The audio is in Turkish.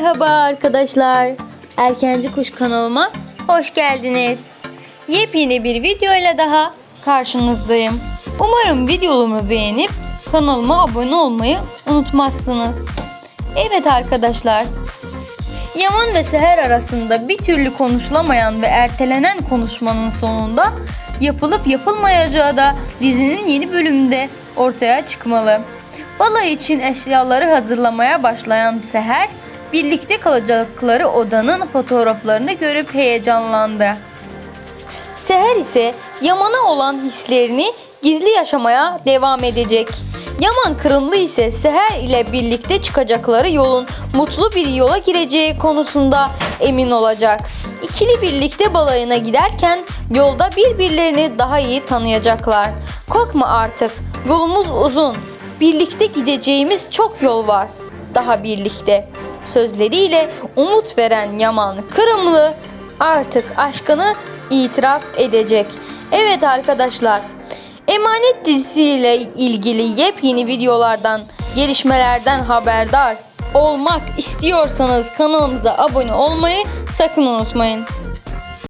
Merhaba arkadaşlar. Erkenci Kuş kanalıma hoş geldiniz. Yepyeni bir video ile daha karşınızdayım. Umarım videomu beğenip kanalıma abone olmayı unutmazsınız. Evet arkadaşlar. Yaman ve Seher arasında bir türlü konuşulamayan ve ertelenen konuşmanın sonunda yapılıp yapılmayacağı da dizinin yeni bölümünde ortaya çıkmalı. Balayı için eşyaları hazırlamaya başlayan Seher, birlikte kalacakları odanın fotoğraflarını görüp heyecanlandı. Seher ise Yaman'a olan hislerini gizli yaşamaya devam edecek. Yaman Kırımlı ise Seher ile birlikte çıkacakları yolun mutlu bir yola gireceği konusunda emin olacak. İkili birlikte balayına giderken yolda birbirlerini daha iyi tanıyacaklar. Korkma artık, yolumuz uzun. Birlikte gideceğimiz çok yol var. Daha birlikte. Sözleriyle umut veren Yaman Kırımlı artık aşkını itiraf edecek. Evet arkadaşlar. Emanet dizisiyle ilgili yepyeni videolardan, gelişmelerden haberdar olmak istiyorsanız kanalımıza abone olmayı sakın unutmayın.